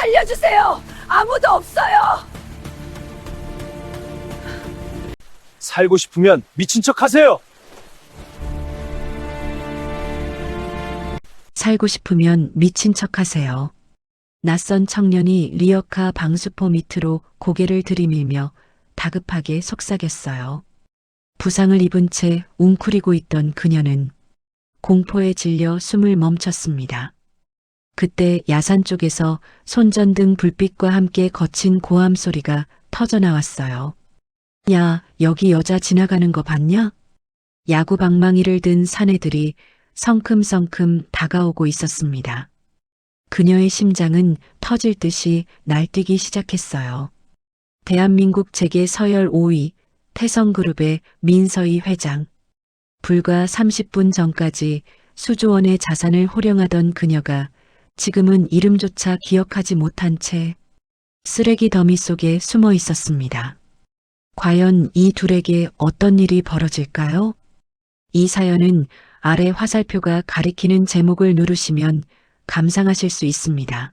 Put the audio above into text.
살려주세요! 아무도 없어요! 살고 싶으면 미친 척 하세요. 살고 싶으면 미친 척 하세요. 낯선 청년이 리어카 방수포 밑으로 고개를 들이밀며 다급하게 속삭였어요. 부상을 입은 채 웅크리고 있던 그녀는 공포에 질려 숨을 멈췄습니다. 그때 야산 쪽에서 손전등 불빛과 함께 거친 고함 소리가 터져 나왔어요. 야, 여기 여자 지나가는 거 봤냐? 야구 방망이를 든 사내들이 성큼성큼 다가오고 있었습니다. 그녀의 심장은 터질 듯이 날뛰기 시작했어요. 대한민국 재계 서열 5위 태성그룹의 민서희 회장. 불과 30분 전까지 수조원의 자산을 호령하던 그녀가 지금은 이름조차 기억하지 못한 채 쓰레기 더미 속에 숨어 있었습니다. 과연 이 둘에게 어떤 일이 벌어질까요? 이 사연은 아래 화살표가 가리키는 제목을 누르시면 감상하실 수 있습니다.